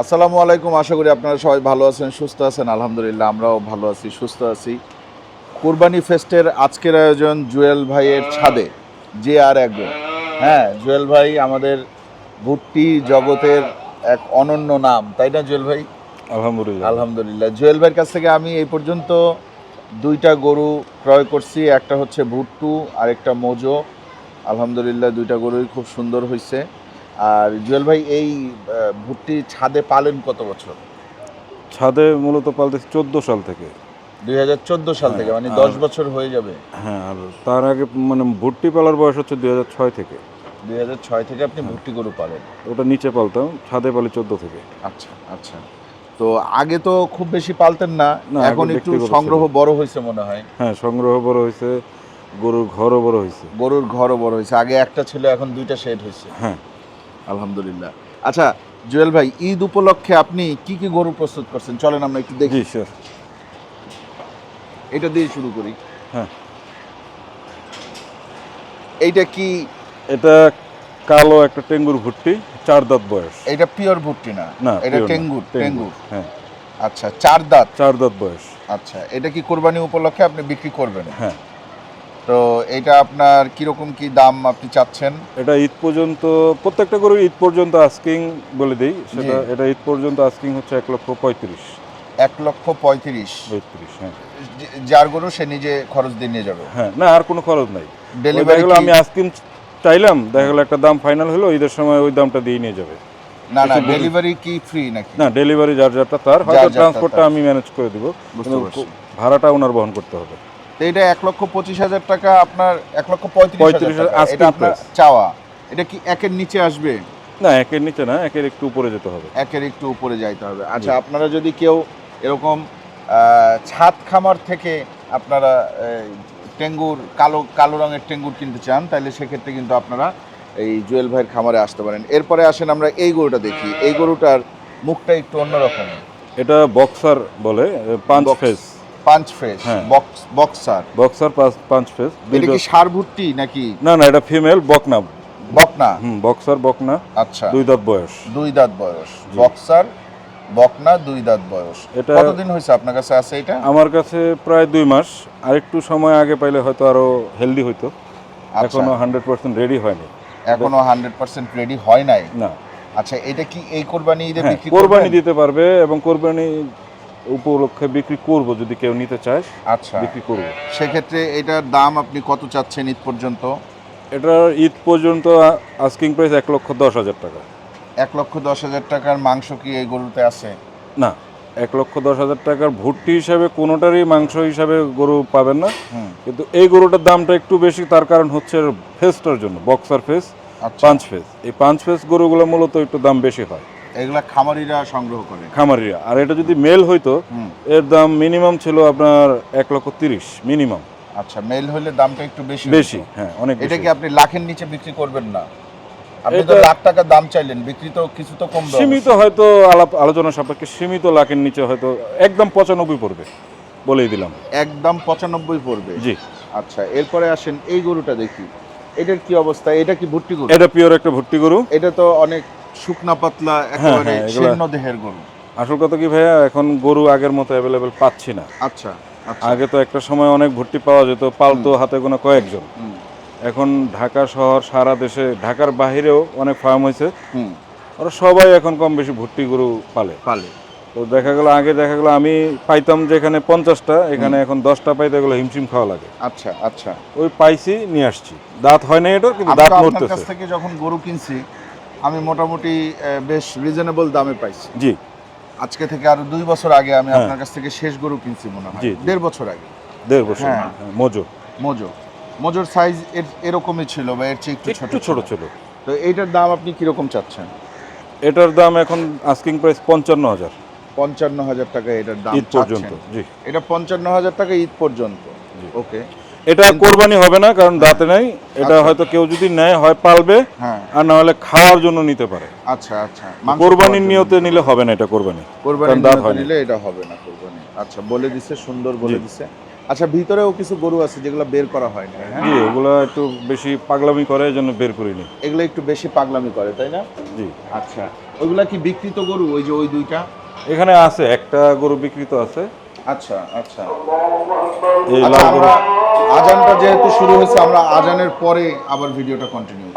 আসসালামু আলাইকুম আশা করি আপনারা সবাই ভালো আছেন সুস্থ আছেন। আলহামদুলিল্লাহ আমরাও ভালো আছি সুস্থ আছি। কুরবানি ফেস্টের আজকের আয়োজন জুয়েল ভাইয়ের ছাদে যে আর একজন হ্যাঁ জুয়েল ভাই আমাদের ভুট্টি জগতের এক অনন্য নাম তাই না জুয়েল ভাই? আলহামদুলিল্লাহ। আলহামদুলিল্লাহ। জুয়েল ভাইয়ের কাছ থেকে আমি এই পর্যন্ত দুইটা গরু ক্রয় করছি একটা হচ্ছে ভুট্টু আর একটা মোজো। আলহামদুলিল্লাহ দুইটা গরুই খুব সুন্দর হয়েছে আর জুয়েল ভাই এই ভুট্টি ছাদে পালেন কত বছর? ছাদে মূলত পালতেছি চোদ্দ সাল থেকে। দুই হাজার চোদ্দ সাল থেকে মানে হ্যাঁ, দশ বছর হয়ে যাবে। হ্যাঁ আর তার আগে মানে ভুট্টি পালার বয়স হচ্ছে দুই হাজার ছয় থেকে। দুই হাজার ছয় থেকে আপনি ভুট্টি গরু পালেন। ওটা নিচে পালতাম ছাদে পালি চোদ্দ থেকে। আচ্ছা আচ্ছা। তো আগে তো খুব বেশি পালতেন না না, এখন একটু সংগ্রহ বড় হয়েছে মনে হয়। হ্যাঁ সংগ্রহ বড় হয়েছে গরুর ঘরও বড় হয়েছে। গরুর ঘরও বড় হয়েছে। আগে একটা ছিল এখন দুইটা শেড হয়েছে। হ্যাঁ। আলহামদুলিল্লাহ। আচ্ছা জুয়েল ভাই ঈদ উপলক্ষে আপনি কি কি গরু প্রস্তুত করছেন? চলেন আমরা একটু দেখি। স্যার এটা দিয়ে শুরু করি। হ্যাঁ। এইটা কি? এটা কালো একটা টেঙ্গুর ভুট্টি চার দাঁত বয়স। এটা পিওর ভুট্টি না? না এটা টেঙ্গুর টেঙ্গুর। হ্যাঁ। আচ্ছা চার দাঁত? চার দাঁত বয়স। আচ্ছা এটা কি কোরবানি উপলক্ষে আপনি বিক্রি করবেন? হ্যাঁ। তো এটা আপনার কীরকম কি দাম আপনি চাচ্ছেন? এটা ঈদ পর্যন্ত প্রত্যেকটা গরু ঈদ পর্যন্ত আস্কিং বলে দিই। সেটা এটা ঈদ পর্যন্ত আস্কিং হচ্ছে এক লক্ষ পঁয়ত্রিশ। এক লক্ষ পঁয়ত্রিশ। পঁয়ত্রিশ হ্যাঁ। যার গরু সে নিজে খরচ দিয়ে নিয়ে যাবে। হ্যাঁ না আর কোনো খরচ নাই। ডেলিভারি দেখা গেলো আমি আইসক্রিম চাইলাম দেখা গেলো একটা দাম ফাইনাল হলো ঈদের সময় ওই দামটা দিয়ে নিয়ে যাবে। না না ডেলিভারি কি ফ্রি নাকি? না ডেলিভারি যার যারটা তার হয়তো ট্রান্সপোর্টটা আমি ম্যানেজ করে দিব। কিন্তু ভাড়াটা ওনার বহন করতে হবে। তো এটা এক লক্ষ পঁচিশ হাজার টাকা আপনার এক লক্ষ পঁয়ত্রিশ। এটা আপনার চাওয়া। এটা কি একের নিচে আসবে? না একের নিচে না একের একটু উপরে যেতে হবে। একের একটু উপরে যাইতে হবে। আচ্ছা আপনারা যদি কেউ এরকম ছাদ খামার থেকে আপনারা টেঙ্গুর কালো কালো রঙের টেঙ্গুর কিনতে চান তাহলে সেক্ষেত্রে কিন্তু আপনারা এই জুয়েল ভাইয়ের খামারে আসতে পারেন। এরপরে আসেন আমরা এই গরুটা দেখি। এই গরুটার মুখটা একটু অন্যরকম। এটা বক্সার বলে পাঁচ ফেস পাঁচ ফ্রেশ। বক্স বক্সার বক্সার পাঁচ ফেস এটা কি সার ভুট্টি নাকি? না না এটা ফিমেল বকনা। বকনা? হুম বক্সার বকনা আচ্ছা। দুই দাঁত বয়স। দুই দাঁত বয়স। বক্সার বকনা দুই দাঁত বয়স। এটা- কতদিন হয়েছে আপনার কাছে আছে এটা? আমার কাছে প্রায় দুই মাস। আর একটু সময় আগে পাইলে হয়তো আরও হেলদি হইতো। আচ্ছা। এখনও হান্ড্রেড পার্সেন্ট রেডি হয়নি। এখনও হান্ড্রেড পার্সেন্ট রেডি হয় নাই? না। আচ্ছা এটা কি এই কোরবানি ঈদে হ্যাঁ বিক্রি কোরবানি? দিতে পারবে এবং কোরবানি উপলক্ষে বিক্রি করব যদি কেউ নিতে চায় আচ্ছা। বিক্রি করব। সেক্ষেত্রে এটার দাম আপনি কত চাচ্ছেন ঈদ পর্যন্ত? এটার ঈদ পর্যন্ত আস্কিং প্রাইস এক লক্ষ দশ হাজার টাকা। এক লক্ষ দশ হাজার টাকার মাংস কি এই গরুতে আছে? না এক লক্ষ দশ হাজার টাকার ভর্তি হিসাবে কোনোটারই মাংস হিসাবে গরু পাবেন না। কিন্তু এই গরুটার দামটা একটু বেশি তার কারণ হচ্ছে ফেসটার জন্য বক্সার ফেস পাঁচ ফেস এই পাঁচ ফেস গরুগুলো মূলত একটু দাম বেশি হয়। এগুলা খামারিরা সংগ্রহ করে। খামারিরা। আর এটা যদি মেল হইতো এর দাম মিনিমাম ছিল আপনার এক লক্ষ তিরিশ মিনিমাম। আচ্ছা মেল হলে দামটা একটু বেশি বেশি হ্যাঁ অনেক এটা কি আপনি লাখের নিচে বিক্রি করবেন না? আপনি তো লাখ টাকা দাম চাইলেন বিক্রি তো কিছু তো কম সীমিত হয়তো আলাপ আলোচনা সাপেক্ষে সীমিত লাখের নিচে হয়তো একদম পঁচানব্বই পড়বে বলেই দিলাম। একদম পঁচানব্বই পড়বে। জি। আচ্ছা এরপরে আসেন এই গরুটা দেখি। এটার কি অবস্থা? এটা কি ভুট্টি গরু? এটা পিওর একটা ভর্তি গরু। এটা তো অনেক শুকনা পাতলা একেবারে হ্যাঁ, শীর্ণ দেহের গরু। আসল কথা কি ভাইয়া এখন গরু আগের মতো অ্যাভেলেবেল পাচ্ছি না। আচ্ছা আচ্ছা। আগে তো একটা সময় অনেক ভর্তি পাওয়া যেত পালতো হাতে কোনো কয়েকজন। এখন ঢাকা শহর সারা দেশে ঢাকার বাহিরেও অনেক ফার্ম হয়েছে। হুম। ওরা সবাই এখন কম বেশি ভর্তি গরু পালে। পালে। তো দেখা গেল আগে দেখা গেল আমি পাইতাম যেখানে পঞ্চাশটা এখানে এখন দশটা পাইতে গেলে হিমশিম খাওয়া লাগে। আচ্ছা আচ্ছা। ওই পাইছি নিয়ে আসছি। দাঁত হয় না এটা কিন্তু দাঁত মরতেছে। থেকে যখন গরু কিনছি আমি মোটামুটি বেশ রিজনেবল দামে পাইছি। জি। আজকে থেকে আরও দুই বছর আগে আমি হ্যাঁ। আপনার কাছ থেকে শেষ গরু কিনছি মনে হয়। দেড় বছর আগে। দেড় বছর হ্যাঁ। হ্যাঁ, মজো। মোজো। মোজোর সাইজ এরকমই ছিল বা এর চেয়ে একটু ছোট একটু ছোট ছিল। তো এইটার দাম আপনি কীরকম চাচ্ছেন? এটার দাম এখন আস্কিং প্রাইস পঞ্চান্ন হাজার। পঞ্চান্ন হাজার টাকা এটার দাম ঈদ পর্যন্ত জি। এটা পঞ্চান্ন হাজার টাকা ঈদ পর্যন্ত। জি। ওকে এটা কোরবানি হবে না কারণ দাঁতে নাই। এটা আচ্ছা। হয়তো কেউ যদি নেয় হয় পালবে হ্যাঁ। আর না হলে খাওয়ার জন্য নিতে পারে। আচ্ছা আচ্ছা। কোরবানির নিয়তে নিলে হবে না এটা কোরবানি কোরবানির কারণ দাঁত হয়নি। নিলে এটা হবে না কোরবানি। আচ্ছা বলে দিছে সুন্দর বলে দিছে। আচ্ছা ভিতরেও কিছু গরু আছে যেগুলো বের করা হয় না হ্যাঁ? জি ওগুলো একটু বেশি পাগলামি করে এই জন্য বের করিনি। এগুলো একটু বেশি পাগলামি করে তাই না? জি। আচ্ছা ওইগুলা কি বিকৃত গরু ওই যে ওই দুইটা? এখানে আছে একটা গরু বিকৃত আছে আচ্ছা আচ্ছা। এই আচ্ছা, আজানটা যেহেতু শুরু হয়েছে আমরা আজানের পরে আবার ভিডিওটা কন্টিনিউ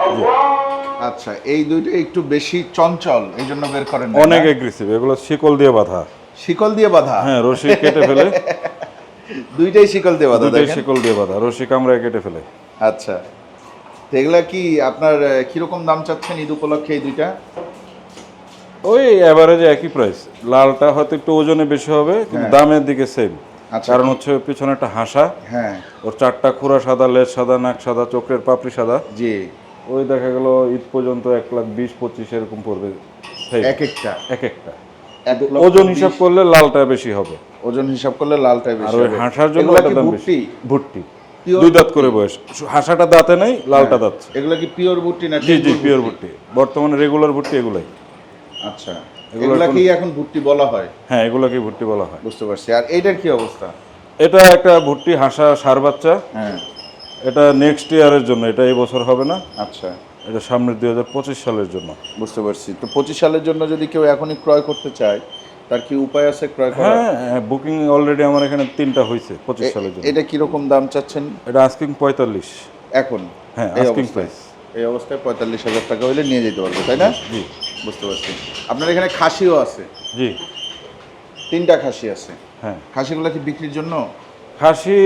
আচ্ছা এই দুইটা একটু বেশি চঞ্চল এই জন্য বের করেন অনেক? এগ্রেসিভ এগুলো শিকল দিয়ে বাঁধা। শিকল দিয়ে বাঁধা? হ্যাঁ রশি কেটে ফেলে। দুইটাই শিকল দিয়ে বাঁধা দেখেন। শিকল দিয়ে বাঁধা রশি কামড়ায় কেটে ফেলে। আচ্ছা। এগুলা কি আপনার কীরকম দাম চাচ্ছেন ঈদ উপলক্ষে এই দুইটা? ওই অ্যাভারেজে একই প্রাইস লালটা হয়তো একটু ওজনে বেশি হবে কিন্তু দামের দিকে সেম আচ্ছা। কারণ হচ্ছে পিছনে একটা হাসা। হ্যাঁ। ওর চারটা খুরা সাদা লেজ সাদা নাক সাদা চোখের পাপড়ি সাদা। জি। ওই দেখা গেল ঈদ পর্যন্ত এক লাখ বিশ পঁচিশ এরকম পড়বে। এক একটা। এক একটা। ওজন হিসাব করলে লালটা বেশি হবে। ওজন হিসাব করলে লালটাই আর বেশি হবে। হাঁসার জন্য ভুট্টি? বেশি। ভুট্টি। দুই দাঁত করে বয়স। হাঁসাটা দাঁতে নেই লালটা দাঁত। এগুলা কি পিওর ভুট্টি না জি জি পিওর ভুট্টি? বর্তমানে রেগুলার ভুট্টি এগুলাই। আচ্ছা এগুলা এগুলাকেই এখন ভুট্টি বলা হয়? হ্যাঁ এগুলোকে ভুট্টি বলা হয়। বুঝতে পারছি। আর এইটার কি অবস্থা? এটা একটা ভুট্টি হাঁসা সার বাচ্চা। হ্যাঁ। এটা নেক্সট ইয়ারের জন্য এটা এই বছর হবে না। আচ্ছা। এটা সামনের দুই হাজার পঁচিশ সালের জন্য। বুঝতে পারছি। তো পঁচিশ সালের জন্য যদি কেউ এখনই ক্রয় করতে চায় তার কি উপায় আছে ক্রয় করার? হ্যাঁ বুকিং অলরেডি আমার এখানে তিনটা হয়েছে পঁচিশ সালের জন্য। এটা কীরকম দাম চাচ্ছেন? এটা আস্কিং পঁয়তাল্লিশ। এখন? হ্যাঁ আস্কিং প্রাইস এই অবস্থায় পঁয়তাল্লিশ হাজার টাকা হলে নিয়ে যেতে পারবে তাই না? জি। বুঝতে পারছি। আপনার এখানে খাসিও আছে। জি। তিনটা খাসি আছে। হ্যাঁ। খাসিগুলো কি বিক্রির জন্য? খাসি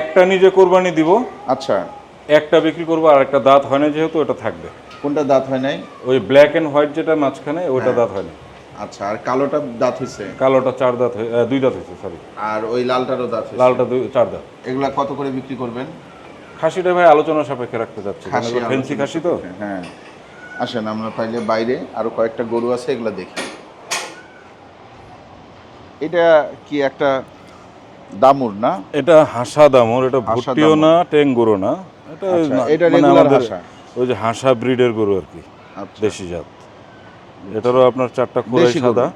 একটা নিজে কোরবানি দিব। আচ্ছা। একটা বিক্রি করব আর একটা দাঁত হয় না যেহেতু ওটা থাকবে। কোনটা দাঁত হয় নাই? ওই ব্ল্যাক অ্যান্ড হোয়াইট যেটা মাঝখানে ওইটা হ্যাঁ। দাঁত হয়নি আচ্ছা আর কালোটা দাঁত হয়েছে কালোটা চার দাঁত হয়ে আহ, দুই দাঁত হয়েছে সরি আর ওই লালটারও দাঁত হয়েছে লালটা দুই চার দাঁত। এগুলা কত করে বিক্রি করবেন? খাসিটা ভাই আলোচনা সাপেক্ষে রাখতে যাচ্ছে। খাসি ফেন্সি আলোচনা খাসি তো? হ্যাঁ। আসেন আমরা পাইলে বাইরে আরও কয়েকটা গরু আছে এগুলা দেখি। এটা কি একটা দামুর না? এটা হাসা দামর এটা হাসা ভুট্টিও না টেঙ্গুরো না। এটা আচ্ছা, না- এটা মানে regular আমাদের হাসা। ওই যে হাসা ব্রিডের গরু আর কি আচ্ছা। দেশি জাত। এটারও আপনার চারটা খোলাই সাদা।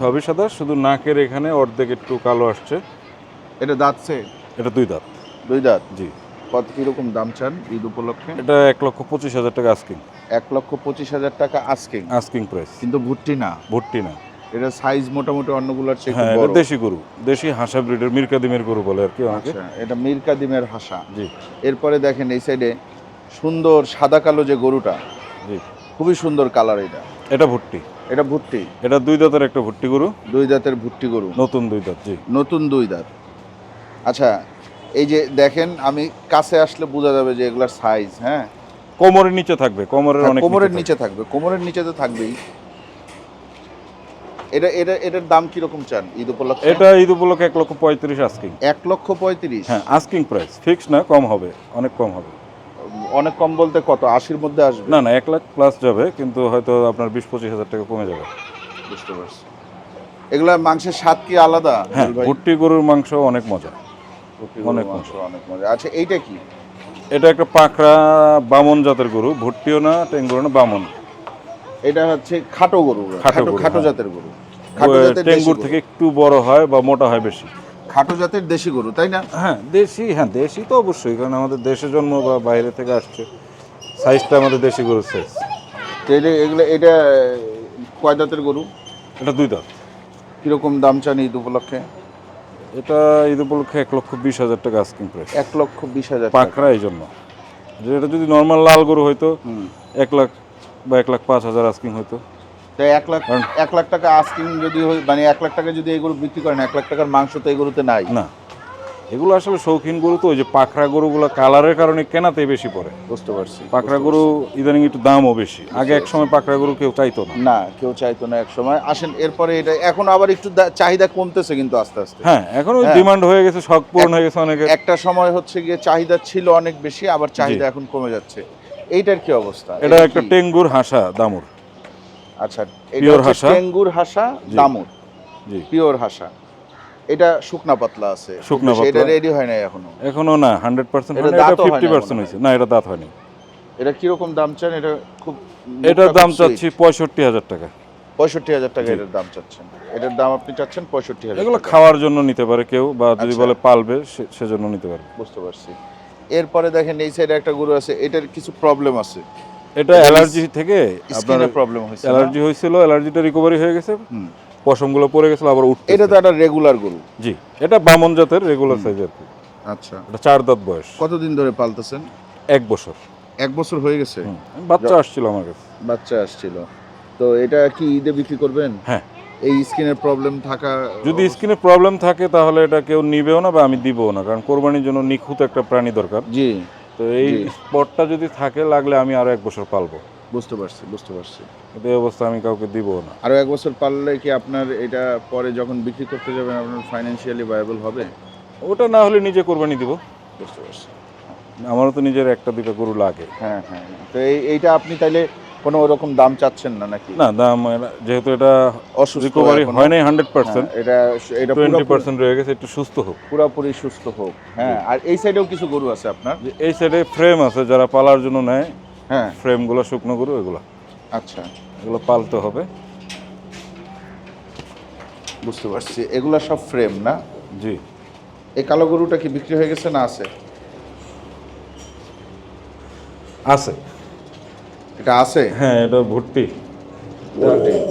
সবই সাদা শুধু নাকের এখানে অর্ধেক একটু কালো আসছে। এটা দাঁতছে এটা দুই দাঁত। দুই দাঁত? জি। কত কীরকম দাম চান ঈদ উপলক্ষে? এটা এক লক্ষ পঁচিশ হাজার টাকা আস্কিং এক লক্ষ পঁচিশ হাজার টাকা আজকে আস্কিং প্রাইস কিন্তু ভুট্টি না? ভুট্টি না। এটা সাইজ মোটামুটি অন্যগুলোর চেয়ে হ্যাঁ একটু এটা বড়। দেশি গরু। দেশি হাসা ব্রিডের মিরকাদিমের গরু বলে আর কি অনেকে আচ্ছা এটা মিরকা ডিমের হাসা। জি। এরপরে দেখেন এই সাইডে সুন্দর সাদা কালো যে গরুটা জি। খুবই সুন্দর কালার এটা। এটা ভুট্টি। এটা ভুট্টি। এটা দুই দাঁতের একটা ভুট্টি গরু। দুই দাঁতের ভুট্টি গরু। নতুন দুই দাঁত জি। নতুন দুই দাঁত। আচ্ছা এই যে দেখেন আমি কাছে আসলে বোঝা যাবে যে এগুলার সাইজ হ্যাঁ? কোমরের নিচে থাকবে কোমরের অনেক কোমরের নিচে থাকবে কোমরের নিচে তো থাকবেই। এটা এটা এটার দাম কীরকম চান ঈদ উপলক্ষে? এটা ঈদ উপলক্ষে এক লক্ষ পঁয়ত্রিশ আস্কিং। এক লক্ষ পঁয়ত্রিশ? হ্যাঁ আস্কিং প্রাইস ফিক্স না কম হবে অনেক কম হবে। অনেক কম বলতে কত? আশির মধ্যে আসবে? না না এক লাখ প্লাস যাবে কিন্তু হয়তো আপনার বিশ পঁচিশ হাজার টাকা কমে যাবে। বুঝতে পারছি। এগুলা মাংসের স্বাদ কি আলাদা? হ্যাঁ ভুট্টি গরুর মাংস অনেক মজা। অনেক অনেক মজা আচ্ছা এইটা কি? এটা একটা পাকড়া বামন জাতের গরু ভুট্টিও না টেঙ্গুরো না বামন। এটা হচ্ছে খাটো গরু খাটো খাটো হ্যাঁ। জাতের গরু। খাটো জাতের দেশি টেঙ্গুর থেকে একটু বড় হয় বা মোটা হয় বেশি। খাটো জাতের দেশি গরু তাই না? হ্যাঁ দেশি হ্যাঁ দেশি তো অবশ্যই কারণ আমাদের দেশে জন্ম বা বাইরে থেকে আসছে। সাইজটা আমাদের দেশি গরুর সাইজ তো এটা এগুলো এটা কয় দাঁতের গরু? এটা দুই দাঁত। কীরকম দাম চান ঈদ উপলক্ষে? এটা ঈদ উপলক্ষে এক লক্ষ বিশ হাজার টাকা আস্কিং প্রাইস এক লক্ষ বিশ হাজার টাকা। পাকড়া এই জন্য। যে এটা যদি নর্মাল লাল গরু হয়তো এক লাখ বা এক লাখ পাঁচ হাজার আস্কিং হয়তো তাই এক লাখ এক লাখ টাকা আস্কিং যদি মানে এক লাখ টাকা যদি এগুলো বিক্রি করেন এক লাখ টাকার মাংস তো এগুলোতে নাই। না। এগুলো আসলে শৌখিন গরু তো ওই যে পাখরা গরুগুলো কালারের কারণে কেনাতে বেশি পড়ে। বুঝতে পারছি পাখরা গরু ইদানিং একটু দামও বেশি। আগে এক সময় পাখরা গরু কেউ চাইতো না। না কেউ চাইতো না এক সময় আসেন এরপরে এটা এখন আবার একটু চাহিদা কমতেছে কিন্তু আস্তে আস্তে। হ্যাঁ এখন ওই হ্যাঁ। ডিমান্ড হয়ে গেছে শখ পূরণ হয়ে গেছে অনেকের। একটা সময় হচ্ছে গিয়ে চাহিদা ছিল অনেক বেশি আবার চাহিদা এখন কমে যাচ্ছে। এইটার কি অবস্থা? এটা একটা? টেঙ্গুর হাসা দামুর। আচ্ছা এটা হাসা? টেঙ্গুর হাসা। দামুর। জি। পিওর হাসা। এটা শুকনা পাতলা আছে। শুকনা এটা পাতলা। রেডি হয় নাই এখনও। এখনও না এটা হয় না এটা দাঁত হয়নি। এটা দাম চান? এটা খুব এটার দাম চাচ্ছি sweet। পঁয়ষট্টি হাজার টাকা। পঁয়ষট্টি হাজার টাকা এটার দাম চাচ্ছেন। এটার দাম আপনি চাচ্ছেন পঁয়ষট্টি হাজার এগুলো খাওয়ার জন্য নিতে পারে কেউ বা যদি আচ্ছা। বলে পালবে সেজন্য নিতে পারে। বুঝতে পারছি। এরপরে দেখেন এই সাইডে একটা গরু আছে এটার কিছু প্রবলেম আছে। এটা অ্যালার্জি থেকে আপনার প্রবলেম হয়েছে অ্যালার্জি হয়েছিল অ্যালার্জিটা রিকভারি হয়ে গেছে। পশমগুলো পড়ে গেছিল আবার উঠতে এটা তো একটা রেগুলার গরু। জি এটা বামন জাতের রেগুলার সাইজের আচ্ছা। এটা চার দাঁত বয়স। কতদিন ধরে পালতেছেন? এক বছর। এক বছর হয়ে গেছে। বাচ্চা আসছিল আমার কাছে। বাচ্চা আসছিল। তো এটা কি ঈদে বিক্রি করবেন? হ্যাঁ। এই স্কিনের প্রবলেম থাকা যদি স্কিনে প্রবলেম থাকে তাহলে এটা কেউ নিবেও না বা আমি দিবও না। কারণ কোরবানির জন্য নিখুঁত একটা প্রাণী দরকার। জি। তো এই স্পটটা যদি থাকে লাগলে আমি আরও এক বছর পালবো। বুঝতে পারছি বুঝতে পারছি। কিন্তু এই অবস্থা আমি কাউকে দিবও না। আরও এক বছর পারলে কি আপনার এটা পরে যখন বিক্রি করতে যাবেন আপনার ফাইন্যান্সিয়ালি ভায়াবল হবে? ওটা না হলে নিজে কোরবানি দিব। বুঝতে পারছি। আমারও তো নিজের একটা দুটো গরু লাগে। হ্যাঁ হ্যাঁ হ্যাঁ। তো এই এইটা আপনি তাইলে কোনো ওরকম দাম চাচ্ছেন না নাকি? না দাম যেহেতু এটা অসুস্থ রিকভারি হয় নাই হান্ড্রেড পার্সেন্ট হ্যাঁ, এটা এটা টোয়েন্টি পার্সেন্ট রয়ে গেছে একটু সুস্থ হোক। পুরোপুরি সুস্থ হোক। হ্যাঁ আর এই সাইডেও কিছু গরু আছে আপনার? এই সাইডে ফ্রেম আছে যারা পালার জন্য নেয় হ্যাঁ। ফ্রেমগুলো শুকনো গরু এগুলো। আচ্ছা। এগুলো পালতে হবে। বুঝতে পারছি। এগুলো সব ফ্রেম না? জি। এই কালো গরুটা কি বিক্রি হয়ে গেছে না আছে? আছে। এটা আছে? হ্যাঁ এটা ভুট্টি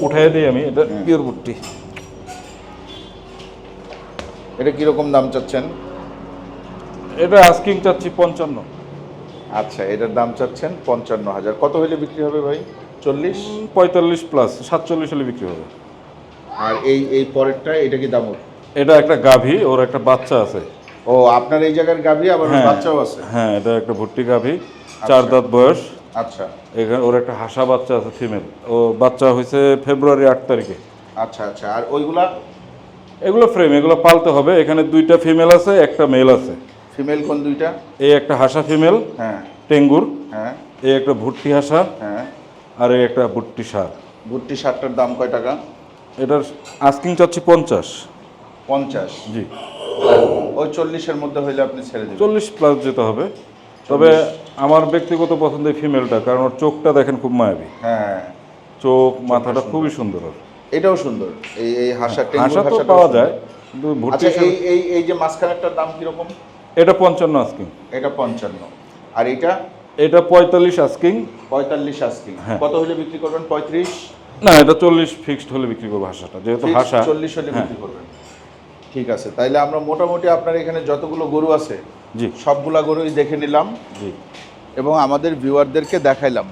উঠাই দিই আমি এটা পিওর ভুট্টি এটা কীরকম দাম চাচ্ছেন? এটা আস্কিং চাচ্ছি পঞ্চান্ন। আচ্ছা এটার দাম চাচ্ছেন পঞ্চান্ন হাজার। কত হলে বিক্রি হবে ভাই? চল্লিশ? পঁয়তাল্লিশ প্লাস সাতচল্লিশ হলে বিক্রি হবে। আর এই এই পরেরটা এটা কি দাম এটা একটা গাভী ওর একটা বাচ্চা আছে। ও আপনার এই জায়গার গাভী আবার হ্যাঁ। বাচ্চাও আছে? হ্যাঁ এটা একটা ভুট্টি গাভী চার দাঁত বয়স। আচ্ছা। এখানে ওর একটা হাসা বাচ্চা আছে ফিমেল ও বাচ্চা হয়েছে ফেব্রুয়ারি আট তারিখে। আচ্ছা আচ্ছা। আর ওইগুলা? এগুলো ফ্রেম এগুলো পালতে হবে। এখানে দুইটা ফিমেল আছে একটা মেল আছে। ফিমেল কোন দুইটা? এই একটা হাসা ফিমেল হ্যাঁ। টেঙ্গুর। হ্যাঁ। এই একটা ভুট্টি হাসা। হ্যাঁ। আর এই একটা ভুট্টি সার। ভুট্টি শার্টটার দাম কয় টাকা? এটার আস্কিং চাচ্ছি পঞ্চাশ। পঞ্চাশ? জি। ওই চল্লিশের মধ্যে হইলে আপনি ছেড়ে দেবেন। চল্লিশ প্লাস যেতে হবে। তবে আমার ব্যক্তিগত পছন্দ এই ফিমেলটা কারণ ওর চোখটা দেখেন খুব মায়াবী। হ্যাঁ। চোখ মাথাটা খুবই সুন্দর ওর। এটাও সুন্দর। এই এই হাসা টেঙ্গুর হাসা তো পাওয়া যায় কিন্তু ভুট্টি আচ্ছা এই এই এই যে মাঝখানেরটার দাম কীরকম? এটা পঞ্চান্ন আস্কিং। এটা পঞ্চান্ন। আর এটা এটা পঁয়তাল্লিশ আস্কিং পঁয়তাল্লিশ আস্কিং হ্যাঁ। কত হলে বিক্রি করবেন? পঁয়ত্রিশ? না এটা চল্লিশ ফিক্সড হলে বিক্রি করব হাসাটা যেহেতু হাসা। চল্লিশ হলে হ্যাঁ। বিক্রি করবেন। ঠিক আছে তাইলে আমরা মোটামুটি আপনার এখানে যতগুলো গরু আছে জি। সবগুলা গরুই দেখে নিলাম। জি। এবং আমাদের ভিউয়ারদেরকে দেখাইলাম।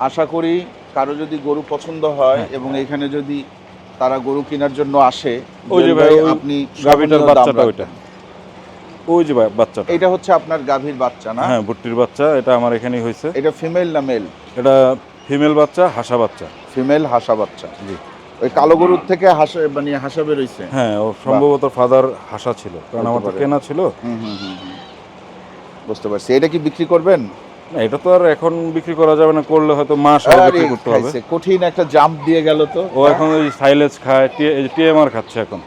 আশা করি কারও যদি গরু পছন্দ হয় হ্যাঁ। এবং এখানে যদি তারা গরু কেনার জন্য আসে ওই যে ভাই আপনি গাভীটার বাচ্চাটা ওইটা। ওই যে বাচ্চাটা। এটা হচ্ছে আপনার গাভীর বাচ্চা না? হ্যাঁ ভুট্টির বাচ্চা এটা আমার এখানেই হয়েছে। এটা ফিমেল না মেল এটা ফিমেল বাচ্চা হাসা বাচ্চা। ফিমেল হাসা বাচ্চা। জি। ওই কালো গরুর থেকে হাসা মানে হাসা বেরোইছে? হ্যাঁ ও সম্ভবত ফাদার হাসা ছিল কারণ আমার কেনা ছিল। বুঝতে পারছি। এটা কি বিক্রি করবেন? এটা তো আর এখন বিক্রি করা যাবে না করলে হয়তো মাস আরও বিক্রি করতে হবে। কঠিন একটা জাম্প দিয়ে গেল তো। ও এখন ওই সাইলেজ খায় টিএমআর খাচ্ছে এখন।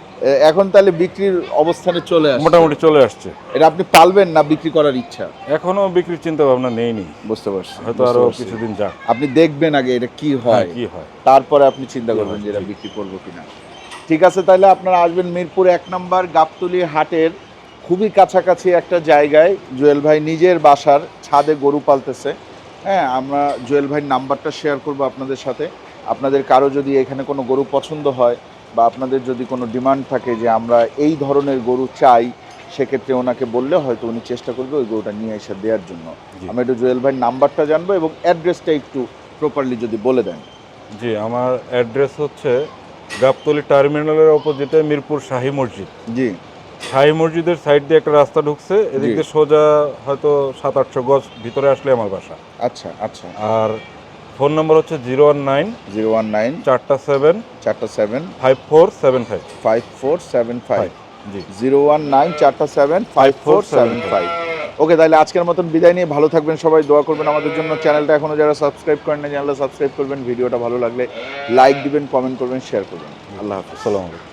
এখন তাহলে বিক্রির অবস্থানে চলে আসে মোটামুটি চলে আসছে। এটা আপনি পালবেন না বিক্রি করার ইচ্ছা? এখনও বিক্রির চিন্তা ভাবনা নেই নি বুঝতে পারছি হয়তো আরও কিছুদিন যাক। আপনি দেখবেন আগে এটা কি হ্যাঁ হয়। কি হয়। তারপরে আপনি চিন্তা করবেন যে এটা বিক্রি করব কিনা। ঠিক আছে তাহলে আপনারা আসবেন মিরপুর এক নম্বর গাবতলি হাটের খুবই কাছাকাছি একটা জায়গায় জুয়েল ভাই নিজের বাসার ছাদে গরু পালতেছে। হ্যাঁ আমরা জুয়েল ভাইয়ের নাম্বারটা শেয়ার করব আপনাদের সাথে। আপনাদের কারও যদি এখানে কোনো গরু পছন্দ হয় বা আপনাদের যদি কোনো ডিমান্ড থাকে যে আমরা এই ধরনের গরু চাই সেক্ষেত্রে ওনাকে বললে হয়তো উনি চেষ্টা করবে ওই গরুটা নিয়ে এসে দেওয়ার জন্য। জি। আমরা একটু জুয়েল ভাইয়ের নাম্বারটা জানব এবং অ্যাড্রেসটা একটু প্রপারলি যদি বলে দেন। জি আমার অ্যাড্রেস হচ্ছে গাবতলি টার্মিনালের অপোজিটে মিরপুর শাহী মসজিদ। জি। শাহী মসজিদের সাইড দিয়ে একটা রাস্তা ঢুকছে এদিক দিয়ে সোজা হয়তো সাত আটশো গজ ভিতরে আসলে আমার বাসা। আচ্ছা আচ্ছা। আর ফোন নম্বর হচ্ছে zero one nine zero one nine চারটা সেভেন চারটা seven five four seven five. Five four seven five. জি। জিরো ওয়ান নাইন চারটা seven five four seven five. Okay তাহলে আজকের মতন বিদায় নিয়ে ভালো থাকবেন সবাই দোয়া করবেন আমাদের জন্য। চ্যানেলটা এখনও যারা সাবস্ক্রাইব করেন না চ্যানেলটা সাবস্ক্রাইব করবেন ভিডিওটা ভালো লাগলে লাইক দিবেন কমেন্ট করবেন শেয়ার করবেন। আল্লাহ হাফিজ। আসসালামু আলাইকুম।